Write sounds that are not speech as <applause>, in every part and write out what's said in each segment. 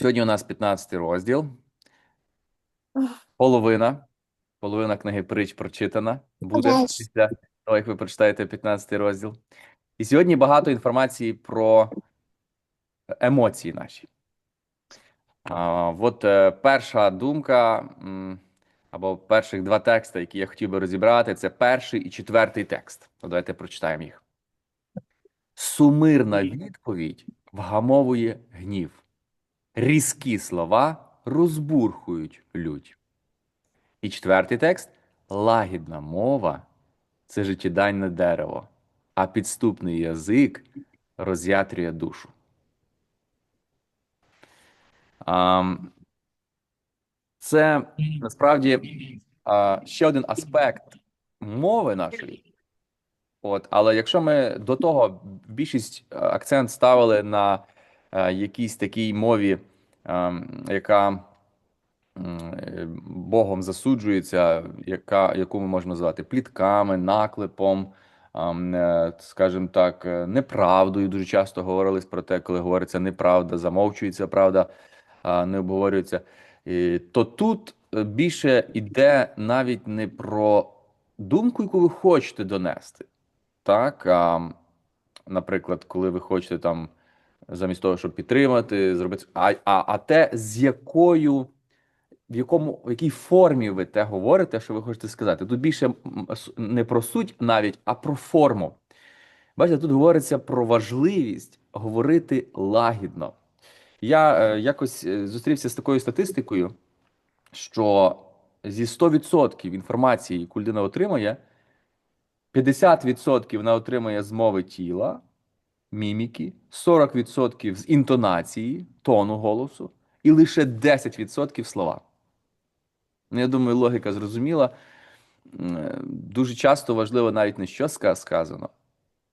Сьогодні у нас 15 розділ. <laughs> Половина. Половина книги притч прочитана буде після того, як ви прочитаєте 15 розділ. І сьогодні багато інформації про емоції наші. А, от е, перша думка, або перших два тексти, які я хотів би розібрати, це перший і четвертий текст. Ну, давайте прочитаємо їх. Сумирна відповідь вгамовує гнів. Різкі слова розбурхують лють. І четвертий текст лагідна мова це життєдайне дерево, а підступний язик роз'ятрює душу. Це насправді ще один аспект мови нашої. От, але якщо ми до того більшість е, акцент ставили на якійсь такій мові, е, яка е, Богом засуджується, яка, яку ми можемо назвати плітками, наклепом, е, скажімо так, е, неправдою. Дуже часто говорилось про те, коли говориться неправда, замовчується правда, не обговорюється. То тут е, більше йде навіть не про думку, яку ви хочете донести. Так, наприклад, коли ви хочете там замість того, щоб підтримати, зробити, а, а, а те, з якою, в якому, в якій формі ви те говорите, що ви хочете сказати. Тут більше не про суть навіть, а про форму. Бачите, тут говориться про важливість говорити лагідно. Я е, якось е, зустрівся з такою статистикою, що зі 100% інформації, яку людина отримує, 50% вона отримує з мови тіла, міміки, 40% з інтонації, тону голосу, і лише 10% слова. Ну, я думаю, логіка зрозуміла. Дуже часто важливо навіть не що сказано,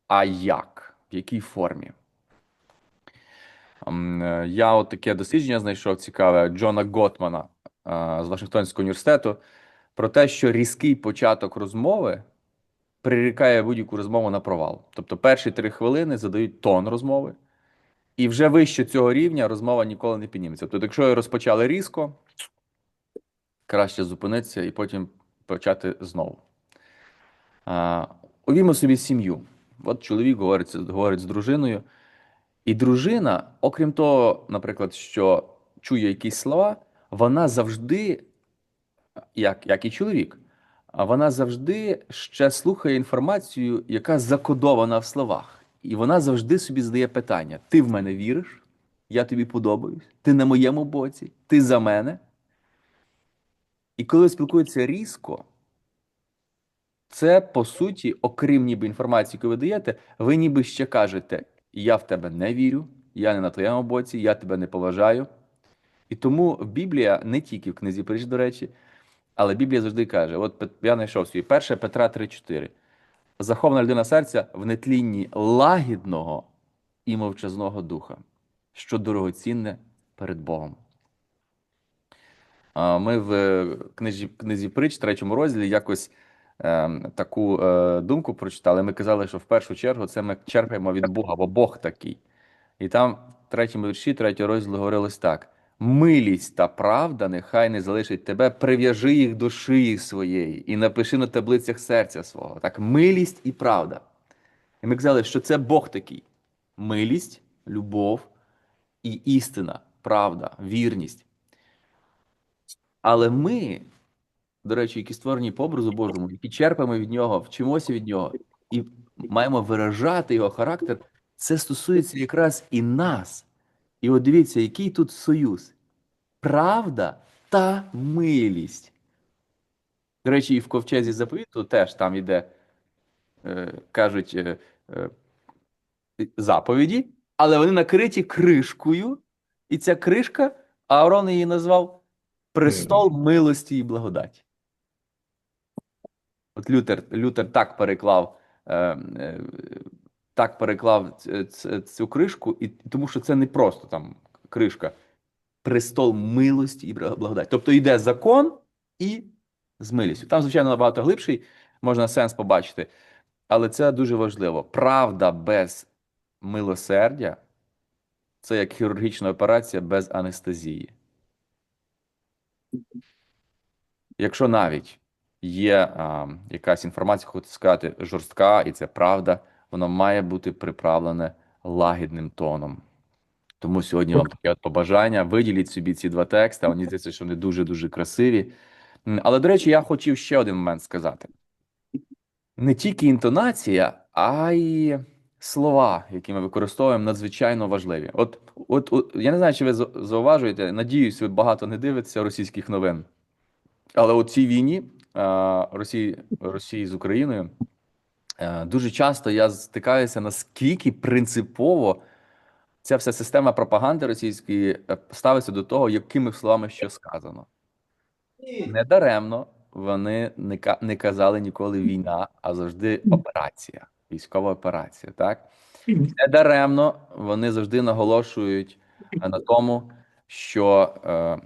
а як, в якій формі. Е, Я от таке дослідження знайшов цікаве Джона Готмана е, з Вашингтонського університету про те, що різкий початок розмови прирікає будь-яку розмову на провал. Тобто перші три хвилини задають тон розмови, і вже вище цього рівня розмова ніколи не підніметься. Тобто, якщо розпочали різко, краще зупинитися і потім почати знову. А, Увіймо собі сім'ю. От чоловік говорить, говорить з дружиною, і дружина, окрім того, наприклад, що чує якісь слова, вона завжди, як, як і чоловік, вона завжди ще слухає інформацію, яка закодована в словах. І вона завжди собі задає питання: ти в мене віриш? Я тобі подобаюсь? Ти на моєму боці? Ти за мене? І коли спілкуються різко, це по суті, окрім ніби інформації, яку ви даєте, ви ніби ще кажете: я в тебе не вірю, я не на твоєму боці, я тебе не поважаю. І тому Біблія не тільки в книзі притч, до речі, але Біблія завжди каже: от я знайшов свій 1 Петра 3,4. Захована людина серця в нетлінні лагідного і мовчазного духа, що дорогоцінне перед Богом. Ми в е, книжі, книзі притч, третьому розділі, якось е, таку е, думку прочитали. Ми казали, що в першу чергу це ми черпаємо від Бога, бо Бог такий. І там в третьому вірші, третього розділу говорилось так: милість та правда нехай не залишить тебе, прив'яжи їх до шиї своєї і напиши на таблицях серця свого. Так, милість і правда. І ми казали, що це Бог такий: милість, любов і істина, правда, вірність. Але ми, до речі, які створені по образу Божому, які черпаємо від нього, вчимося від нього і маємо виражати його характер, це стосується якраз і нас. І от дивіться, який тут союз: правда та милість. До речі, і в ковчезі заповіту теж там іде, е, кажуть, е, е, заповіді, але вони накриті кришкою, і ця кришка, Аарон її назвав престол милості і благодаті. От Лютер, Лютер так переклав, е, е, так переклав ц- ц- цю кришку, і тому що це не просто там кришка, престол милості і благодаті. Тобто йде закон і з милістю. Там, звичайно, набагато глибший, можна сенс побачити, але це дуже важливо. Правда без милосердя це як хірургічна операція без анестезії. Якщо навіть є а, якась інформація, хочу сказати, жорстка, і це правда, воно має бути приправлене лагідним тоном. Тому сьогодні вам таке от побажання. Виділіть собі ці два тексти. Мені здається, що вони дуже-дуже красиві. Але, до речі, я хотів ще один момент сказати: не тільки інтонація, а й слова, які ми використовуємо, надзвичайно важливі. От, от, от я не знаю, чи ви зауважуєте, надіюсь, ви багато не дивитеся російських новин. Але у цій війні Росії, Росії з Україною дуже часто я стикаюся, наскільки принципово ця вся система пропаганди російської е, ставиться до того, якими словами що сказано. Недаремно вони не, казали ніколи війна, а завжди операція, військова операція. Так недаремно вони завжди наголошують е, на тому, що е,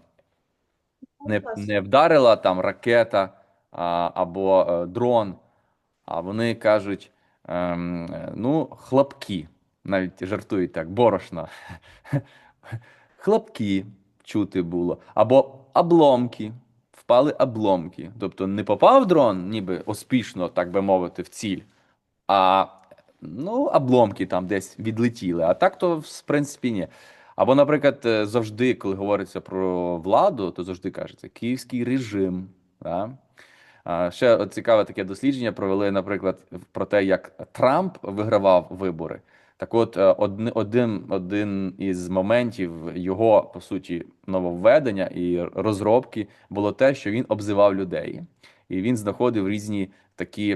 не, не вдарила там ракета а, або е, дрон, а вони кажуть: ем, ну, хлопки, навіть жартують так, борошна. <laughs> Хлопки чути було, або обломки. Впали обломки. Тобто не попав дрон, ніби успішно, так би мовити, в ціль, а ну, обломки там десь відлетіли. А так то, в принципі, ні. Або, наприклад, е, завжди, коли говориться про владу, то завжди кажеться київський режим. Да? Ще цікаве таке дослідження провели, наприклад, про те, як Трамп вигравав вибори. Так от, е, один, один із моментів його, по суті, нововведення і розробки було те, що він обзивав людей. І він знаходив різні такі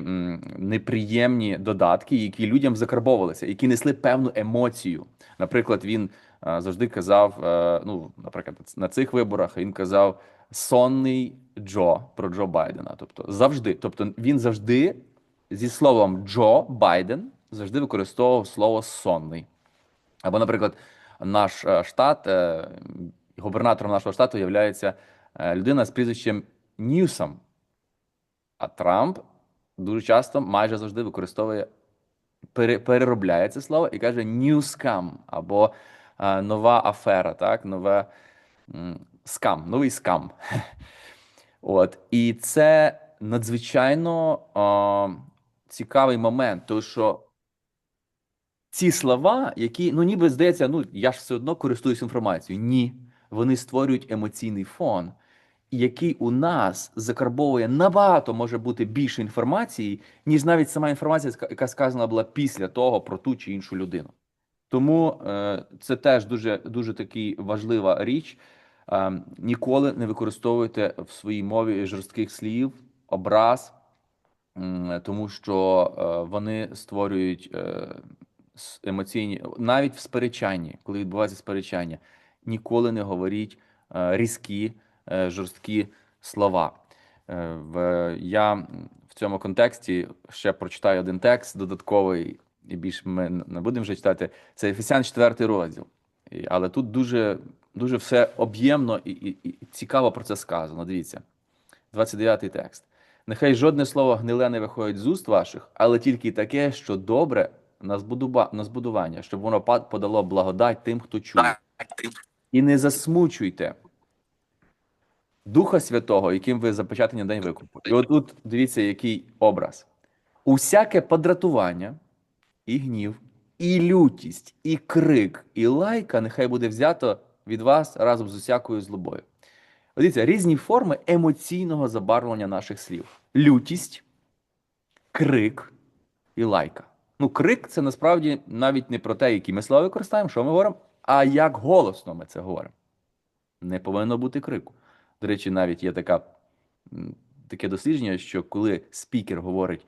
неприємні додатки, які людям закарбовувалися, які несли певну емоцію. Наприклад, він е, завжди казав: е, ну, наприклад, на цих виборах він казав сонний Джо про Джо Байдена. Тобто завжди, тобто він завжди зі словом Джо Байден завжди використовував слово сонний. Або, наприклад, наш е, штат, губернатором нашого штату є людина з прізвищем Ньюсом. А Трамп дуже часто майже завжди використовує, пере, переробляє це слово і каже new scam або е, нова афера, так, нове скам, новий скам. <laughs> От. І це надзвичайно е, цікавий момент, тому що ці слова, які, ну ніби здається, ну я ж все одно користуюсь інформацією. Ні, вони створюють емоційний фон, який у нас закарбовує набагато може бути більше інформації, ніж навіть сама інформація, яка сказана була після того про ту чи іншу людину. Тому е, це теж дуже дуже таки важлива річ. Е, ніколи не використовуйте в своїй мові жорстких слів, образ, тому що е, вони створюють емоційні, навіть в сперечанні, коли відбувається сперечання, ніколи не говоріть різкі, жорсткі слова. Е, я в цьому контексті ще прочитаю один текст додатковий, і більше ми не будемо вже читати. Це Ефесян 4 розділ. Але тут дуже, дуже все об'ємно і, і, і цікаво про це сказано. Дивіться, 29 текст. Нехай жодне слово гниле не виходить з уст ваших, але тільки таке, що добре на, збудування, щоб воно подало благодать тим, хто чує. І не засмучуйте Духа Святого, яким ви запечатані на день викупу. І от тут дивіться, який образ. Усяке подратування, і гнів, і лютість, і крик, і лайка нехай буде взято від вас разом з усякою злобою. Дивіться, різні форми емоційного забарвлення наших слів: лютість, крик і лайка. Ну, крик це насправді навіть не про те, які ми слова використаємо, що ми говоримо, а як голосно ми це говоримо. Не повинно бути крику. До речі, навіть є така, таке дослідження, що коли спікер говорить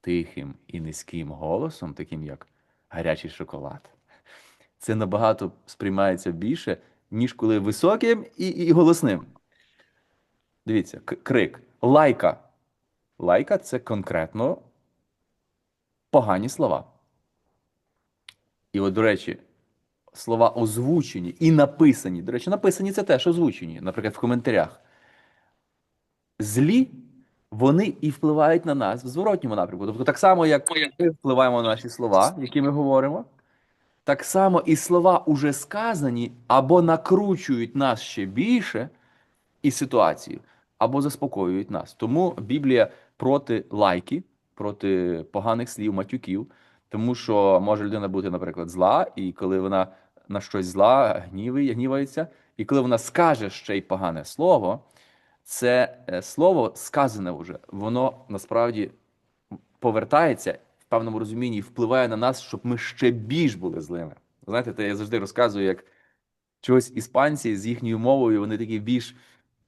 тихим і низьким голосом, таким як гарячий шоколад, це набагато сприймається більше, ніж коли високим і, і голосним. Дивіться, крик. Лайка. Лайка це конкретно погані слова. І от, до речі, слова озвучені і написані. До речі, написані це теж озвучені, наприклад, в коментарях. Злі, вони і впливають на нас в зворотньому напрямку. Тобто, так само, як ми впливаємо на наші слова, які ми говоримо, Так само і слова уже сказані або накручують нас ще більше і ситуацію, або заспокоюють нас. Тому Біблія проти лайки, проти поганих слів, матюків, тому що може людина бути, наприклад, зла, і коли вона на щось зла гніває, гнівається, і коли вона скаже ще й погане слово, це е, слово сказане вже, воно насправді повертається в певному розумінні і впливає на нас, щоб ми ще більш були злими. Знаєте, то я завжди розказую, як чогось іспанці з їхньою мовою, вони такі більш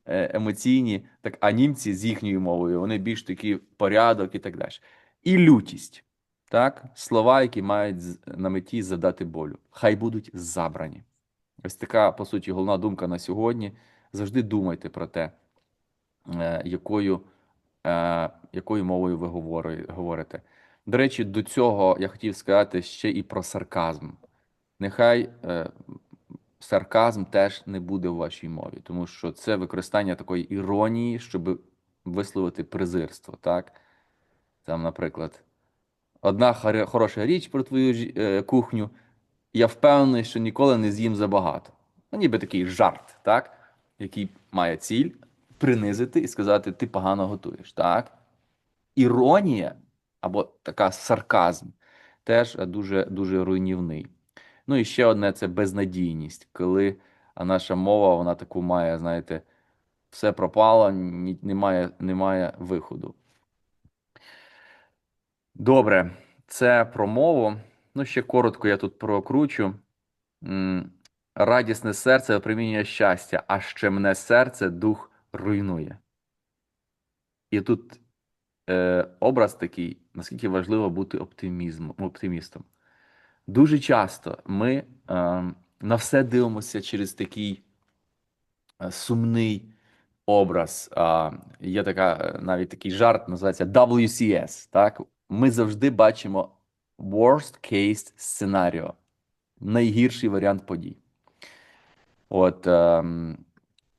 е, емоційні, так а німці з їхньою мовою, вони більш такі порядок і так далі. І лютість, так, слова, які мають на меті задати болю, хай будуть забрані. Ось така, по суті, головна думка на сьогодні. Завжди думайте про те, е, якою, е, якою мовою ви говорите. До речі, до цього я хотів сказати ще і про сарказм. Нехай е, сарказм теж не буде в вашій мові, тому що це використання такої іронії, щоб висловити презирство. Так? Там, наприклад, одна хороша річ про твою е, кухню, я впевнений, що ніколи не з'їм забагато. Ну, ніби такий жарт, так? який має ціль принизити і сказати, ти погано готуєш. Так? Іронія або така сарказм теж е, дуже, дуже руйнівний. Ну і ще одне це безнадійність, коли наша мова, вона таку має, знаєте, все пропало, немає, немає виходу. Добре, це про мову. Ну, ще коротко я тут прокручу. Радісне серце опромінює щастя, а щемне серце дух руйнує. І тут е, образ такий, наскільки важливо бути оптимізмом, оптимістом. Дуже часто ми е, на все дивимося через такий е, сумний образ. А, є така, е, навіть такий жарт, називається WCS. Так? Ми завжди бачимо worst case сценаріо, найгірший варіант подій. От, ем,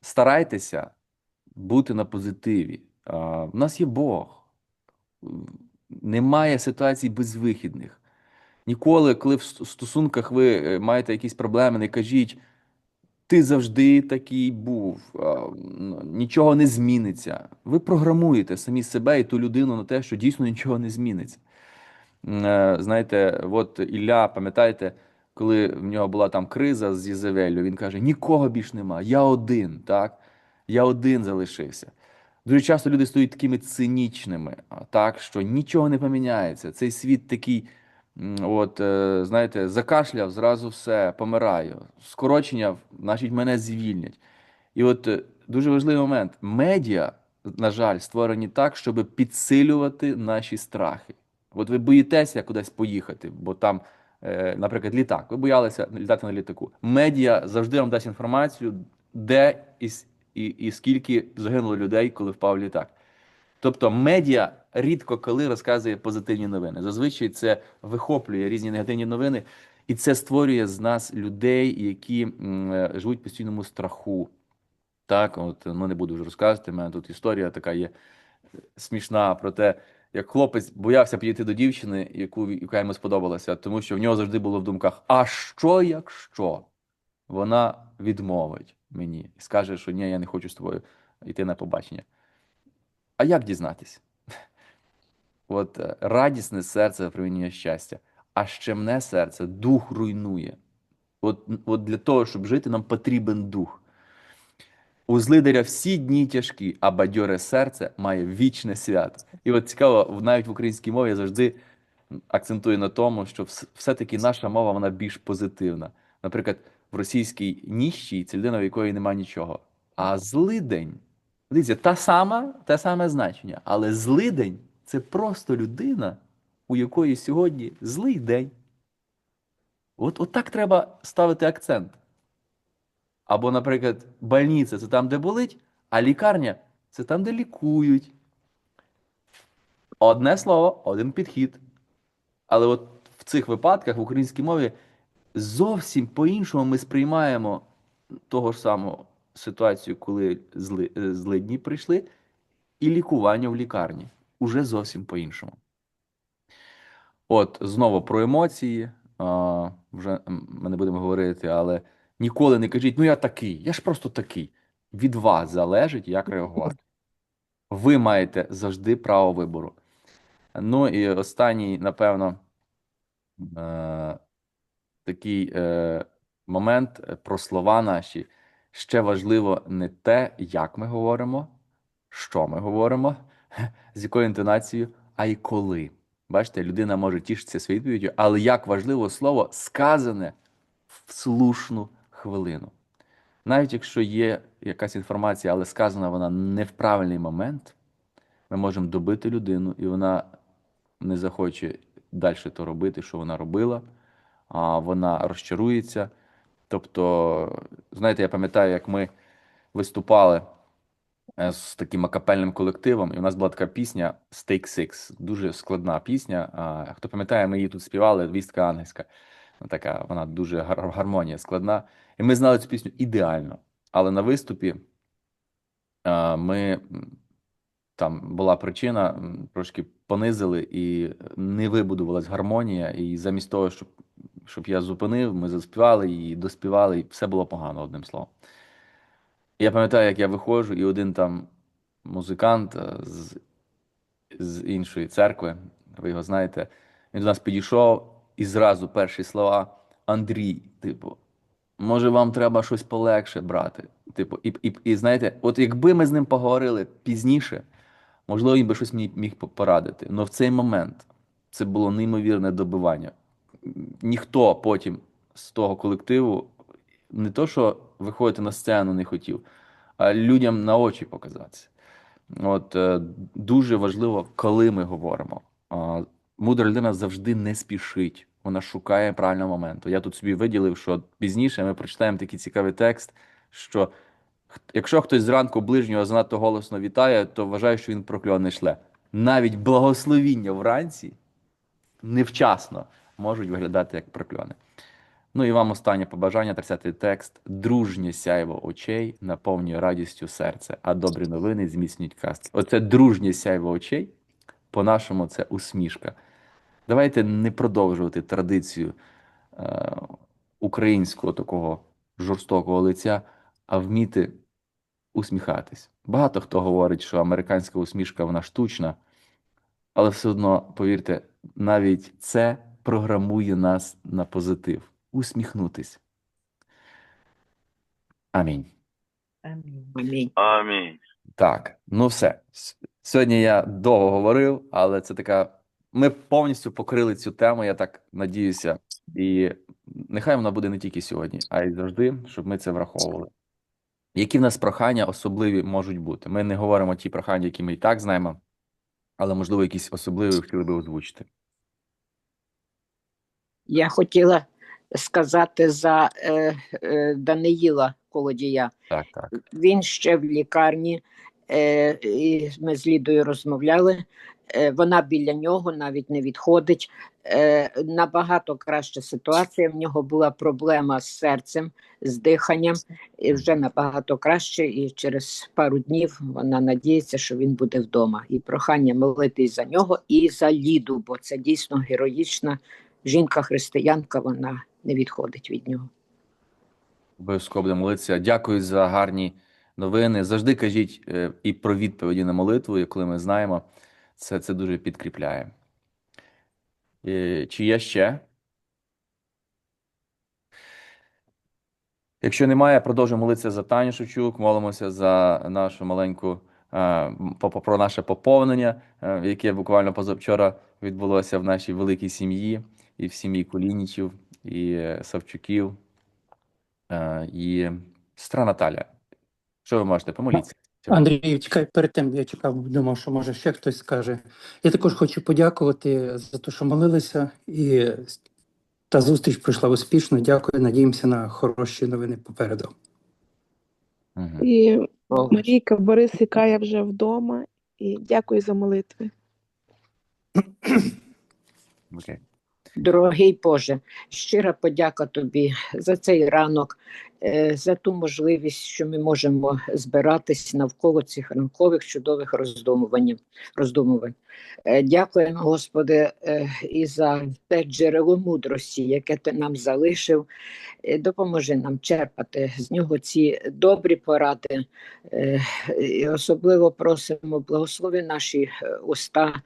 старайтеся бути на позитиві. А, в нас є Бог. Немає ситуацій безвихідних. Ніколи, коли в стосунках ви е, маєте якісь проблеми, не кажіть, ти завжди такий був, нічого не зміниться. Ви програмуєте самі себе і ту людину на те, що дійсно нічого не зміниться. Е, Знаєте, от Ілля, пам'ятаєте, коли в нього була там криза з Єзавеллю, він каже: нікого більш нема, я один, так? Я один залишився. Дуже часто люди стають такими цинічними, так, що нічого не поміняється. Цей світ такий, от, е, знаєте, закашляв, зразу все, помираю. Скорочення, значить, мене звільнять. І от е, дуже важливий момент: медіа, на жаль, створені так, щоб підсилювати наші страхи. От ви боїтеся кудись поїхати, бо там, е, наприклад, літак. Ви боялися літати на літаку. Медіа завжди вам дасть інформацію, де і, і, і скільки загинуло людей, коли впав літак. Тобто медіа рідко коли розказує позитивні новини. Зазвичай це вихоплює різні негативні новини, і це створює з нас людей, які е, живуть в постійному страху. Так, от ну не буду вже розказувати. У мене тут історія така є смішна про те, як хлопець боявся підійти до дівчини, яку яка йому сподобалася, тому що в нього завжди було в думках: а що, якщо вона відмовить мені і скаже, що ні, я не хочу з тобою йти на побачення. А як дізнатись? <laughs> От е, радісне серце примінює щастя, а щемне серце дух руйнує. От, от для того, щоб жити, нам потрібен дух. У злидаря всі дні тяжкі, а бадьоре серце має вічне свято. І от цікаво, навіть в українській мові я завжди акцентую на тому, що все-таки наша мова вона більш позитивна. Наприклад, в російській ніщій це людина, в якої немає нічого. А злидень, дивіться, та сама, те саме значення, але злидень це просто людина, у якої сьогодні злий день. От, от так треба ставити акцент. Або, наприклад, больниця це там, де болить, а лікарня це там, де лікують. Одне слово, один підхід. Але от в цих випадках в українській мові зовсім по-іншому ми сприймаємо того ж самого ситуацію, коли зли, е, злидні прийшли, і лікування в лікарні. Уже зовсім по-іншому. От знову про емоції, а, вже ми не будемо говорити, але ніколи не кажіть, ну я такий, я ж просто такий. Від вас залежить, як реагувати. Ви маєте завжди право вибору. Ну і останній, напевно, е, такий е, момент про слова наші. Ще важливо не те, як ми говоримо, що ми говоримо, <laughs> з якою інтонацією, а й коли. Бачите, людина може тішитися своєю відповіддю, але як важливо слово сказане в слушну хвилину. Навіть якщо є якась інформація, але сказана вона не в правильний момент, ми можемо добити людину, і вона не захоче далі то робити, що вона робила, а вона розчарується. Тобто, знаєте, я пам'ятаю, як ми виступали е, з таким акапельним колективом, і у нас була така пісня Stake Six, дуже складна пісня. А, Хто пам'ятає, ми її тут співали, вістка ангельська. Ну, Така вона дуже гармонія складна. І ми знали цю пісню ідеально. Але на виступі а, ми там була причина, трошки понизили і не вибудувалась гармонія. І замість того, щоб, щоб я зупинив, ми заспівали і доспівали, і все було погано, одним словом. Я пам'ятаю, як я виходжу, і один там музикант е, з, з іншої церкви, ви його знаєте, він до нас підійшов і зразу перші слова Андрій, типу, може, вам треба щось полегше брати. Типу, і, і, і знаєте, от якби ми з ним поговорили пізніше, можливо, він би щось міг порадити. Але в цей момент це було неймовірне добивання. Ніхто потім з того колективу не то, що виходити на сцену не хотів, а людям на очі показатися. От е, дуже важливо, коли ми говоримо. Мудра людина завжди не спішить, вона шукає правильного моменту. Я тут собі виділив, що пізніше ми прочитаємо такий цікавий текст, що якщо хтось зранку ближнього занадто голосно вітає, то вважаю, що він прокльони шле. Навіть благословіння вранці невчасно можуть виглядати як прокльони. Ну і вам останнє побажання, 30-й текст. Дружнє сяйво очей наповнює радістю серце, а добрі новини зміцнюють кast. Оце дружнє сяйво очей, по-нашому, це усмішка. Давайте не продовжувати традицію е, українського такого жорстокого лиця, а вміти усміхатись. Багато хто говорить, що американська усмішка вона штучна, але все одно, повірте, навіть це програмує нас на позитив. Усміхнутись. Амінь. Амінь. Амінь. Так, ну все. Сьогодні я довго говорив, але це така. Ми повністю покрили цю тему, я так надіюся. І нехай вона буде не тільки сьогодні, а й завжди, щоб ми це враховували. Які в нас прохання особливі можуть бути? Ми не говоримо ті прохання, які ми і так знаємо, але, можливо, якісь особливі хотіли би озвучити. Я хотіла сказати за е, е, Даниїла Колодія. Так, так. Він ще в лікарні, е, і ми з Лідою розмовляли. Е, вона біля нього навіть не відходить. Е, набагато краща ситуація. В нього була проблема з серцем, з диханням, і вже набагато краще. І через пару днів вона надіється, що він буде вдома. І прохання молитись за нього і за Ліду, бо це дійсно героїчна жінка-християнка. Вона не відходить від нього. Обов'язково будемо молитися. Дякую за гарні новини. Завжди кажіть е, і про відповіді на молитву, і коли ми знаємо, це, це дуже підкріпляє. Е, Чи є ще? Якщо немає, продовжуємо молитися за Таню Шевчук, молимося за нашу маленьку е, про наше поповнення, яке буквально позавчора відбулося в нашій великій сім'ї, і в сім'ї Кулінічів, і е, Савчуків, е, і сестра Наталя. Що ви можете? Помоліться. Андрій, чекай, перед тим я чекав, думав, що може ще хтось скаже. Я також хочу подякувати за те, що молилися, і та зустріч пройшла успішно. Дякую. Надіємося на хороші новини попереду. І Марійка Борис, яка я вже вдома, і дякую за молитви. Окей. Дорогий Боже, щира подяка тобі за цей ранок за ту можливість, що ми можемо збиратись навколо цих ранкових чудових роздумувань. Е, Дякуємо, Господи, е, і за те джерело мудрості, яке ти нам залишив. Е, Допоможи нам черпати з нього ці добрі поради. Е, І особливо просимо благослови наші е, уста,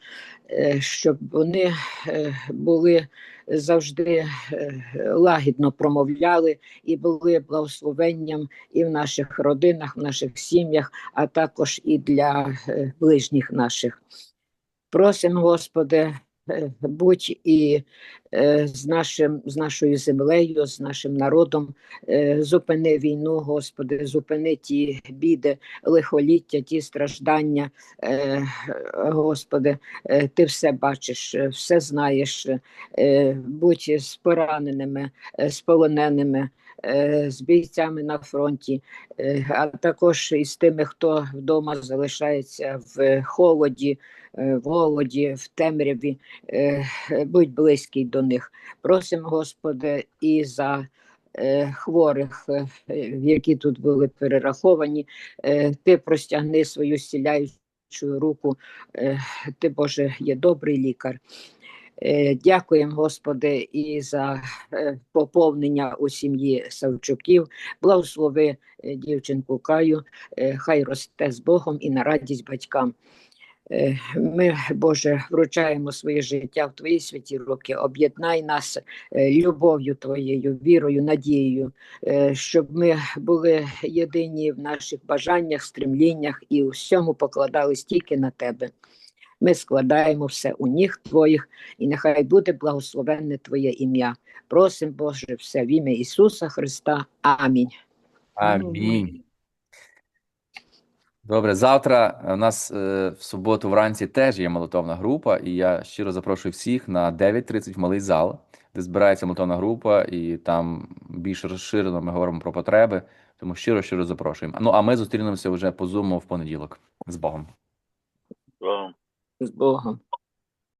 е, щоб вони е, були завжди е, лагідно промовляли і були благословенням і в наших родинах, в наших сім'ях, а також і для е, ближніх наших. Просимо, Господи, будь і е, з, нашим, з нашою землею, з нашим народом. Е, Зупини війну, Господи, зупини ті біди, лихоліття, ті страждання. Е, Господи, е, Ти все бачиш, е, все знаєш. Е, Будь з пораненими, е, з полоненими, е, з бійцями на фронті, е, а також із тими, хто вдома залишається в холоді, е, голоді, в темряві. Е, Будь близький до них. Просимо, Господи, і за е, хворих, е, які тут були перераховані. Е, Ти простягни свою зціляючу руку. Е, Ти, Боже, є добрий лікар. Е, Дякуємо, Господи, і за е, поповнення у сім'ї Савчуків. Благослови е, дівчинку Каю, хай росте з Богом і на радість батькам. Ми, Боже, вручаємо своє життя в Твої святі руки. Об'єднай нас любов'ю Твоєю, вірою, надією, щоб ми були єдині в наших бажаннях, стремліннях і у всьому покладались тільки на Тебе. Ми складаємо все у ніг Твоїх, і нехай буде благословенне Твоє ім'я. Просим, Боже, все в ім'я Ісуса Христа. Амінь. Амінь. Добре, завтра у нас е, в суботу вранці теж є молитовна група, і я щиро запрошую всіх на 9.30 в малий зал, де збирається молитовна група, і там більш розширено ми говоримо про потреби. Тому щиро щиро запрошуємо. Ну а ми зустрінемося вже по зуму в понеділок з Богом. Богом. З Богом.